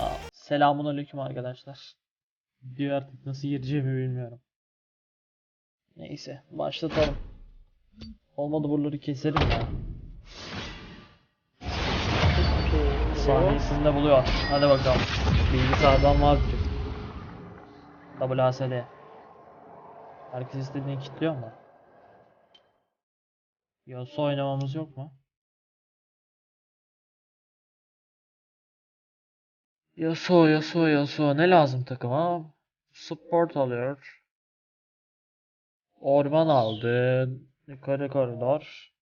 Ya selamun aleyküm arkadaşlar. Diyor artık nasıl gireceğimi bilmiyorum. Neyse başlatalım. Olmadı buraları keserim ya. Saniyesinde buluyor. Hadi bakalım. Bilgisayardan vazgeç. WASD. Herkes istediğini kilitliyor mu? Yasuo oynamamız yok mu? Yasuo, Yasuo, Yasuo. Ne lazım takıma? Support alıyor. Orman aldı. Yukarı koridor.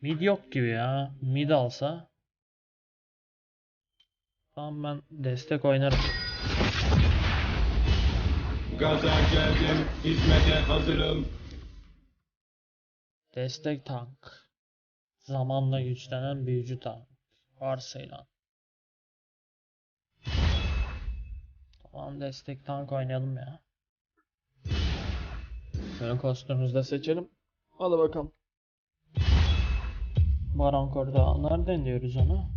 Mid yok gibi ya. Mid alsa. Tamam ben destek oynarım. Gaza geldim, hizmete hazırım. Destek tank. Zamanla güçlenen büyücü tank. Varsayılan. Tamam destek tank oynayalım ya. Şöyle kostümümüzü de seçelim. Hadi bakalım. Baron Korda. Nereden diyoruz onu?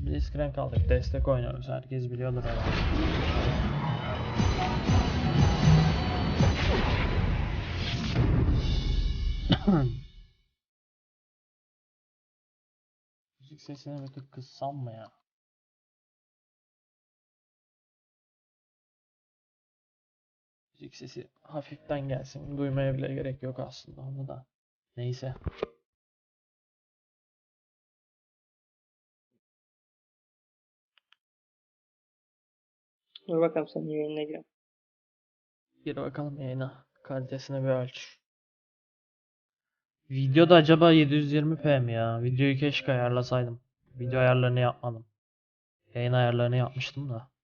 Blitzcrank kaldık. Destek oynuyoruz. Herkes biliyordur herhalde. Müzik sesini bir tık kıssam mı ya? Müzik sesi hafiften gelsin. Duymaya bile gerek yok aslında onu da. Neyse. Dur bakalım sen yayınına gir. Gir bakalım yayına. Kalitesini bir ölç. Videoda acaba 720p mi ya? Videoyu keşke ayarlasaydım. Video ayarlarını yapmadım. Yayın ayarlarını yapmıştım da.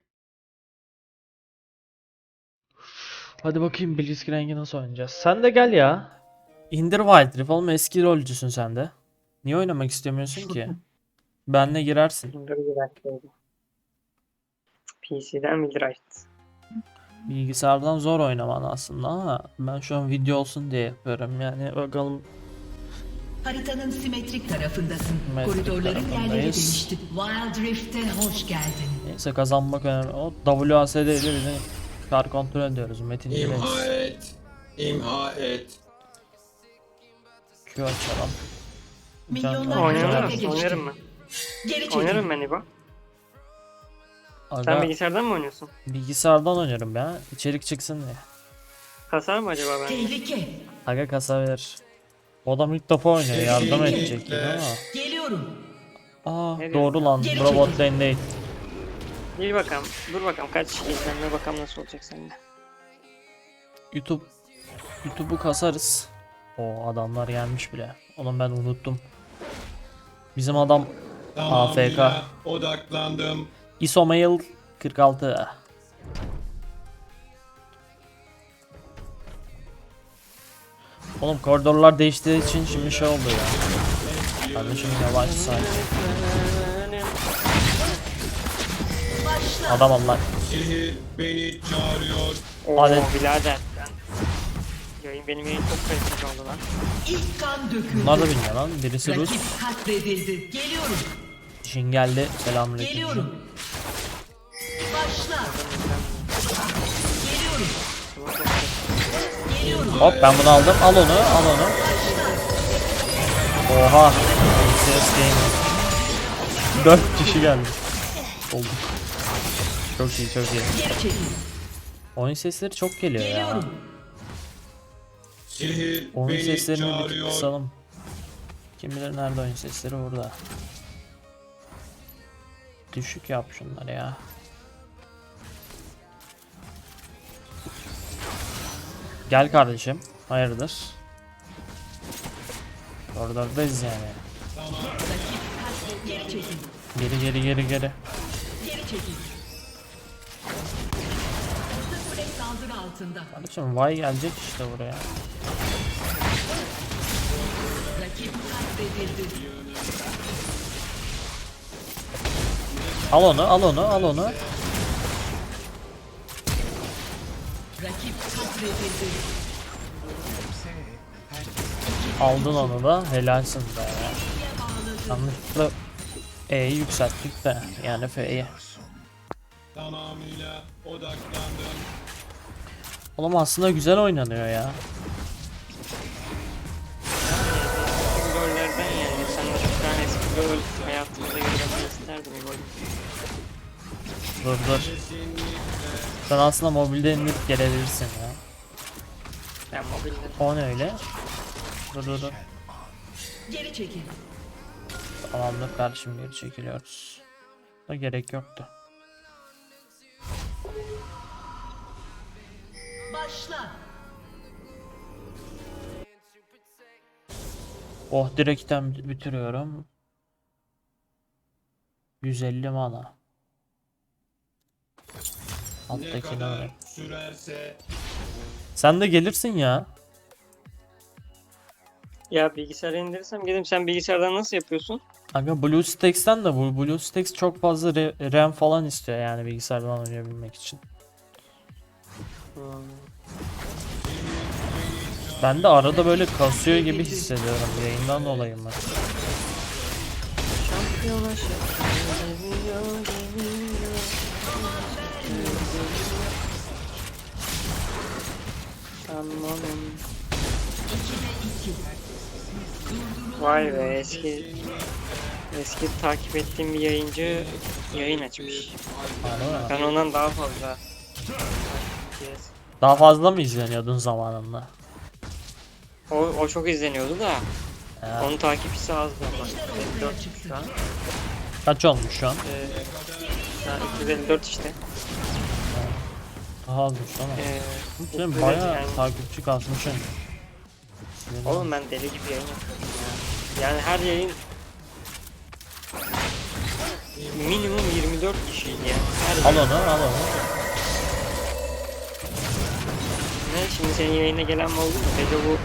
Hadi bakayım Blitzcrank'i nasıl oynayacağız. Sen de gel ya. İndir Wild Rift oğlum eski rolcüsün sen de. Niye oynamak istemiyorsun ki? Benle girersin. Dakika. PC'den bildir açtı. Bilgisayardan zor oynaman aslında ama ben şu an video olsun diye yapıyorum yani bakalım Haritanın simetrik tarafındasın. Simetrik Koridorların yerleri değişti. Wild Rift'e hoş geldin. Neyse kazanmak önemli. O WASD ile kar kontrol ediyoruz. Metin İmha Reis. et, imha et. Q açalım. Milyonlar Canlı Oynarım harekete mı? Oynarım mı? Geri çekil. Oynarım ben İbo. Sen Aga, bilgisayardan mı oynuyorsun? bilgisayardan oynuyorum ya. İçerik çıksın diye. Kasar mı acaba ben? Tehlike. Aga kasa verir. O adam ilk defa oynuyor. Yardım edecek gibi ama. Geliyorum. Aa Ne doğru lan. Geri Bro bot çekil. lane değil. Gir bakalım. Dur bakalım kaç izlenme bakalım nasıl olacak sende. YouTube YouTube'u kasarız. O adamlar gelmiş bile. Oğlum ben unuttum. Bizim adam Tamamıyla AFK. odaklandım. Isomail 46. Oğlum koridorlar değiştiği için şimdi şey oldu ya. Kardeşim yavaş sakin. Adam Allah. Şehir beni çağırıyor. Oo Hadi. birader. Yayın benim yayın çok kaliteli oldu lan. İlk kan döküldü. Bunlar da bilmiyor lan. Birisi Rus. Rakip katledildi. Geliyorum. İşin geldi. Selamünaleyküm. Geliyorum. Başla. Geliyorum. Geliyorum. Hop ben bunu aldım. Al onu. Al onu. Oha. 4 kişi geldi. Oldu. Çok iyi çok iyi. Geri çekil. Oyun sesleri çok geliyor ya. Geliyorum. Şehir Oyun beni seslerini bir çağırıyor. kısalım. Kim bilir nerede oyun sesleri burada. Düşük yap şunları ya. Gel kardeşim. Hayırdır? Koridordayız yani. Geri çekil. Geri geri geri geri. Geri çekil. Altında. Kardeşim vay gelecek işte buraya. Rakip katledildi. Al onu al onu al onu. Rakip katledildi. Aldın onu da helalsin be. Yanlışlıkla E'yi yükselttik de yani F'yi. Tamamıyla odaklandım. Oğlum aslında güzel oynanıyor ya. Eski gollerden yani. Sen de şu tane eski gol hayatımda görmek isterdim gol. Dur dur. Sen aslında mobilde indirip gelebilirsin ya. Ben mobilde. O ne öyle? Dur dur dur. Geri çekil. Tamamdır kardeşim geri çekiliyoruz. Da gerek yoktu. Başla. Oh direkten bit- bitiriyorum. 150 mana. Ne Alttakini kadar sürerse Sen de gelirsin ya. Ya bilgisayara indirirsem gidelim. Sen bilgisayardan nasıl yapıyorsun? Aga BlueStacks'ten de bu BlueStacks çok fazla re- RAM falan istiyor yani bilgisayardan oynayabilmek için. Hmm. Ben de arada böyle kasıyor gibi hissediyorum yayından dolayı mı? Vay be eski eski takip ettiğim bir yayıncı yayın açmış. Ben ondan daha fazla. Daha fazla mı izleniyordun zamanında? O, o çok izleniyordu da Ya, onun takipçisi azdı ama 54 şu an. kaç olmuş şu an? Ee, ha, 254 işte. Daha azmış ama. Ee, Sen 254 bayağı yani. takipçi kasmışsın. Oğlum ben deli gibi yayın yapıyorum ya. Yani her yayın minimum 24 kişiydi ya. Her Al onu al onu. Ne şimdi senin yayına gelen mi oldu mu? Gece bu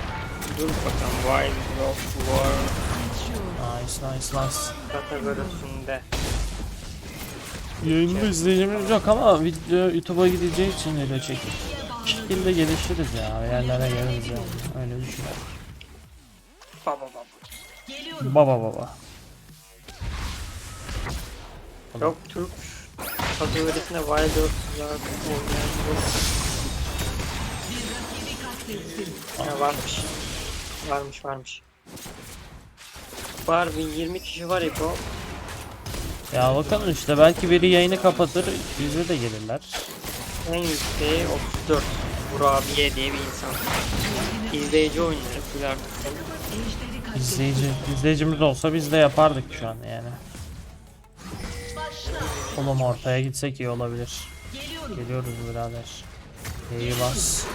dur bakalım Wild of War Nice nice nice. kategorisinde. Yayında izleyicimiz yok ama video YouTube'a gideceği için video çekip bir şekilde gelişiriz ya. Yerlere geliriz yani. Öyle düşünüyorum. Baba baba. Geliyorum. Baba baba. Yok Türk kategorisinde Wild of War oynayan yok. Bir rakibi katlettin. Ha, varmış. Varmış varmış. Var bir 20 kişi var İbo. Ya bakalım işte belki biri yayını kapatır bize de gelirler. En yükseği 34. Burabiye diye bir insan. İzleyici oyunları katlettin. İzleyici, izleyicimiz olsa biz de yapardık şu an yani. Oğlum ortaya gitsek iyi olabilir. Geliyoruz birader. İyi bas.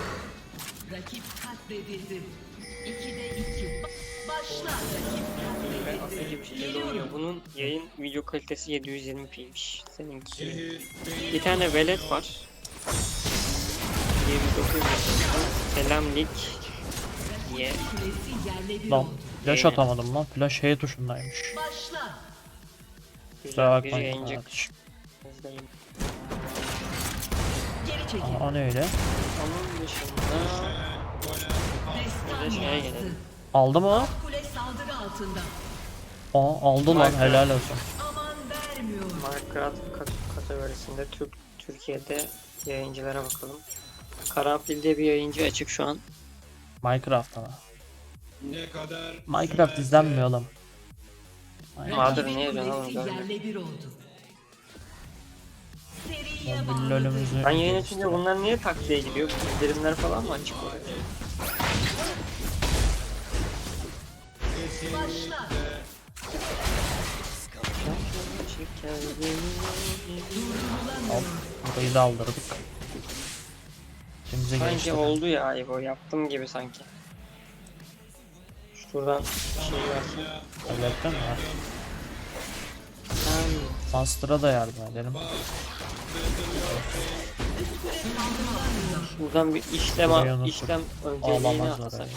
Rakip katledildi. 2'de 2. Başla. Rakip katledildi. Akıcı bir şekilde oynuyor. Bunun yayın video kalitesi 720p'ymiş. Seninki. Bir tane velet var. 29 yaşında. Selamlik diye. Kulesi yerle bir Lan oldu. flash atamadım lan. Flash H tuşundaymış. Başla. Kusura Güzel bir bakmayın yayıncı. kardeşim. kızdayım. O ne öyle? Onun dışında şeye gelelim. Aldı mı? Kule saldırı altında. Aa aldı lan helal olsun. Aman vermiyor. Minecraft kat- kategorisinde Türk Türkiye'de yayıncılara bakalım. Karanfil diye bir yayıncı açık şu an. Minecraft ama. ne kadar Minecraft izlenmiyor oğlum. Vardır niye canım kulesi yerle bir oldu. Mobil lolümüzü Ben yayın açınca bunlar niye taklaya gidiyor? Bildirimler falan mı açık oluyor? Hop, burayı da aldırdık. Şimdi Sanki geçti. oldu ya İbo yaptım gibi sanki. Şuradan şey versin. Hallettin mi? Sen Master'a da yardım edelim. Buradan bir işlem Buraya işlem önceliğini Ağlamaz atsak. oraya.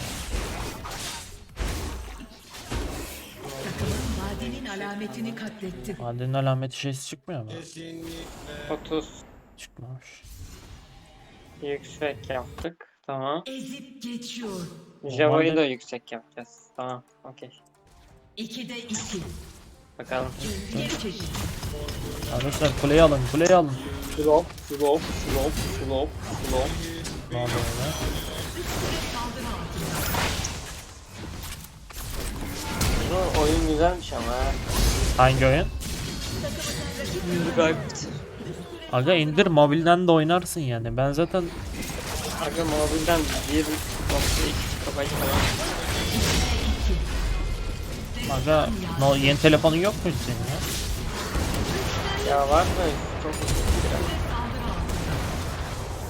Vadinin alametini katletti. Madenin alameti şeysi çıkmıyor mu? kesinlikle 30 Çıkmamış. yüksek yaptık. Tamam. Ezip geçiyor. Java'yı da yüksek yapacağız. Tamam. Okey. 2'de 2. Bakalım. Arkadaşlar kuleyi alın kuleyi alın. Slop, slop, slop, slop, slop. Ne oluyor öyle? Bu oyun güzelmiş ama ha. Hangi oyun? Gayet. Aga indir mobilden de oynarsın yani. Ben zaten Aga mobilden 1.2 GB falan. Aga no, yeni telefonun yok muydu senin ya? Ya var mı? Çok uzun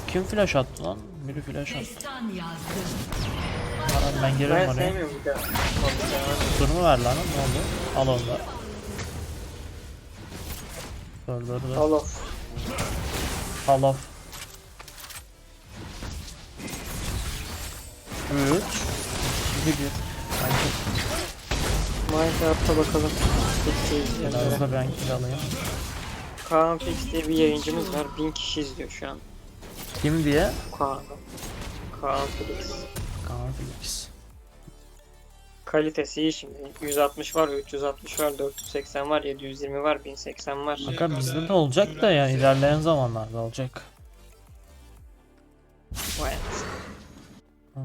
Kim flash attı lan? Biri flash attı. Tamam, ben girerim Ben oraya. sevmiyorum. Durumu ver lan ne oldu? Al onu da. Dur dur dur. Call of. Call of. 3 2 1 Minecraft'a bakalım. İzleyenlere. da ben kill alayım. Kaan Fix diye bir yayıncımız var. 1000 kişi izliyor şu an. Kim diye? Kaan. Kaan Felix. Kaan Felix. Kalitesi iyi şimdi. 160 var, 360 var, 480 var, 720 var, 1080 var. Aga bizde de olacak da yani ilerleyen zamanlarda olacak. Vay. Ha,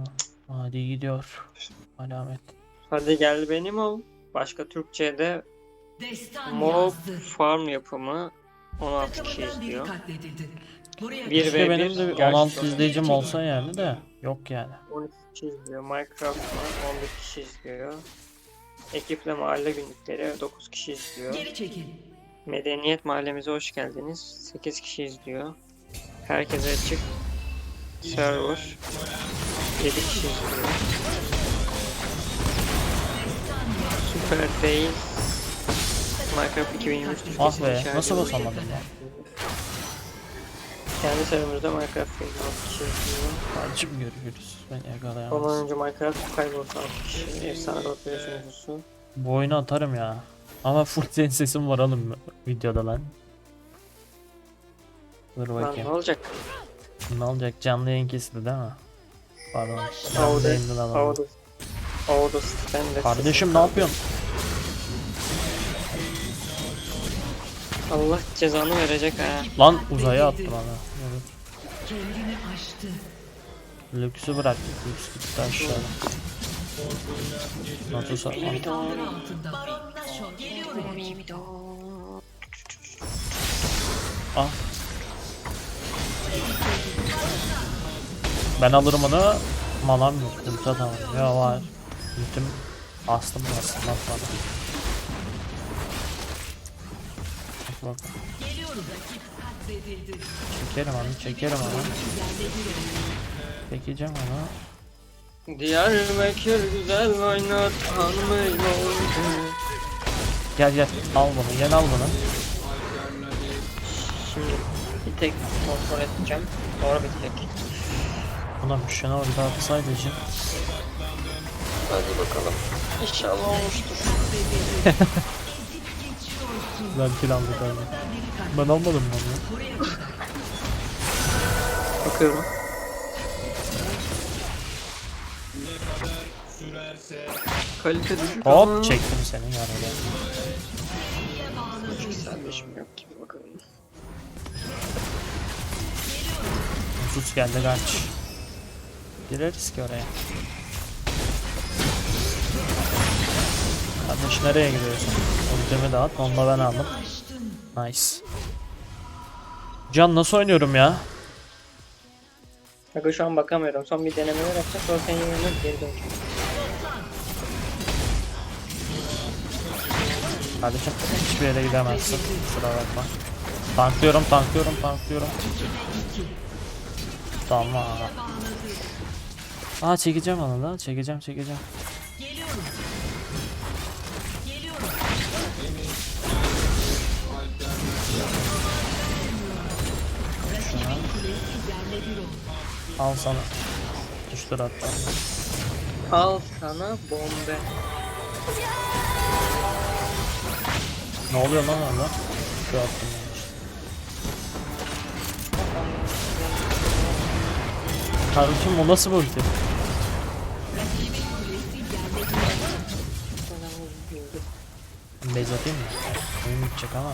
Hadi gidiyor. Alamet. Hadi gel benim ol. Başka Türkçe'de Destan Mob. Farm yapımı 16 kişi izliyor. Bir İşte ve benim de gerçekten 16 izleyicim olsa yani de yok yani. 12 kişi izliyor. Minecraft var 11 kişi izliyor. Ekiple mahalle günlükleri 9 kişi izliyor. geri çekil. Medeniyet mahallemize hoş geldiniz. 8 kişi izliyor. Herkese açık. Server 7 kişi izliyor. Değil. Minecraft 2023 Türkiye'sinde Ah be nasıl basamadım ya? Kendi serverımızda Minecraft 26 kişi izliyor. Acım görüyoruz. Beni Ondan yakalayamaz. önce Minecraft kaybolsa 6 kişi. Efsane Roleplay sunucusu. Bu oyunu atarım ya. Ama full senin sesin var oğlum videoda lan. Dur Lan ne bakayım. olacak? Ne olacak? Canlı yayın kesildi değil mi? Pardon. Canlı sen de Kardeşim ne yapıyorsun? Allah cezanı verecek ha. Lan uzaya attı bana. Evet. Lüksü bıraktık. Lüks gitti aşağıda. Natus. Ah. Ben alırım onu. Manam yok. Ulti atamam. Ya var. Ultim astım aslında falan. Bak. Çekerim onu. Çekerim onu. Çekeceğim onu. Diyarbakır güzel oynat oynadı. Gel gel. Al bunu. Gel al bunu. Şimdi bir tek kontrol edeceğim. Sonra bitecek. Ulan şuna orada atsaydı için. Hadi bakalım. İnşallah olmuştur. Ben kill aldık abi. Ben almadım mı onu? Bakıyorum. Kalite düşük ama. Hop çektim seni yani. Yükselmişim yok gibi bakalım. Sus geldi kaç. Gireriz ki oraya. Kardeş nereye gidiyorsun? Ultimi dağıt, onu da ben aldım. Nice. Can nasıl oynuyorum ya? Bakın şu an bakamıyorum. Son bir denemeler yapacağım. Sonra senin yanına geri döneceğim. Kardeşim hiçbir yere gidemezsin. Kusura bakma. Tanklıyorum, tanklıyorum, tanklıyorum. Tamam. Aa çekeceğim onu da. Çekeceğim, çekeceğim. Geliyorum. Al sana. Düştür hatta. Al sana bombe. Ne oluyor lan orada? Şu attım. Kardeşim o nasıl bir oldu. Base atayım mı? Oyun bitecek ama.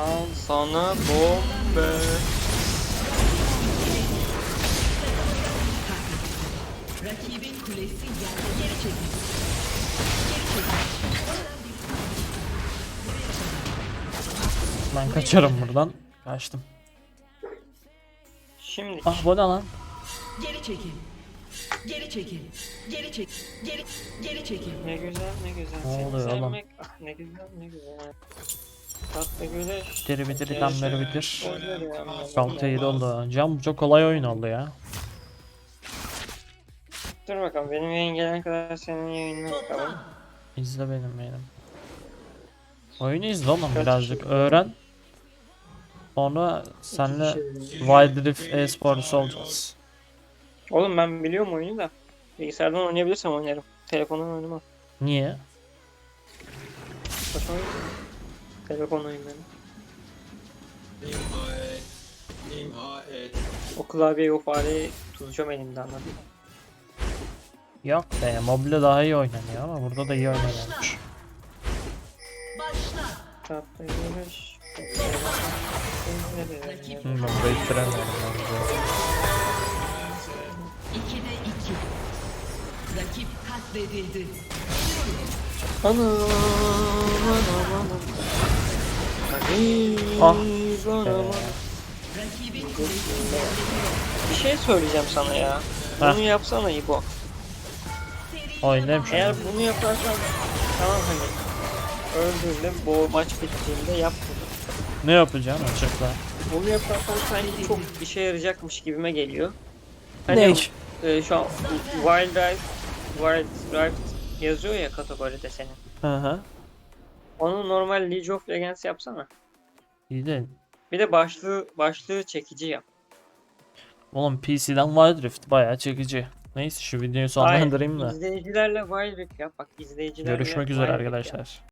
Al sana bombe. Rakibin kulesi yerde geri çekildi. Geri çekildi. Ben kaçarım buradan. Kaçtım. Şimdi Ah bu ne lan? Geri çekil. Geri çekil. Geri çek. Geri geri çekil. ne güzel ne güzel. Ne oluyor oğlum? Ah ne güzel ne güzel. Tatlı güneş. Diri bitir tam beri bitir. Öyle ya. 6 7 oldu. Cam çok kolay oyun oldu ya. Dur bakalım benim yayın gelene kadar senin yayınına bakalım. İzle benim benim. Oyunu izle oğlum birazcık öğren. Sonra senle Wild Rift e-sporcusu olacağız. Oğlum ben biliyorum oyunu da. Bilgisayardan oynayabilirsem oynarım. Telefondan oynamam. Niye? Hoşuma gidiyor. Telefon oyunları. Nihayet. Nihayet. O klavyeyi o fareyi tutacağım elimde anladın mı? Yok be mobilde daha iyi oynanıyor ama burada da iyi oynanıyormuş. Başla. Tatlı güneş. Rakip Hı, ben burayı bitiremiyorum. bence. ikide iki. Rakip katledildi. Anam anam anam. Ah. Bir şey söyleyeceğim sana ya. Heh. Bunu yapsana İbo. Oynayayım şunu. Eğer bunu yaparsan tamam hani öldüğünde bu maç bittiğinde yap bunu. Ne yapacağım açıkla. Bunu yaparsan sanki çok işe yarayacakmış gibime geliyor. Hani Ne? e, şu an Wild Rift, Wild Rift yazıyor ya kategoride senin. Hı hı. Onu normal League of Legends yapsana. De Bir de başlığı başlığı çekici yap. oğlum PC'den Wild Rift bayağı çekici. Neyse şu videoyu sonlandırayım da. İzleyicilerle Wild Rift yap. Bak izleyicilerle Görüşmek Wild üzere Rift yap. arkadaşlar.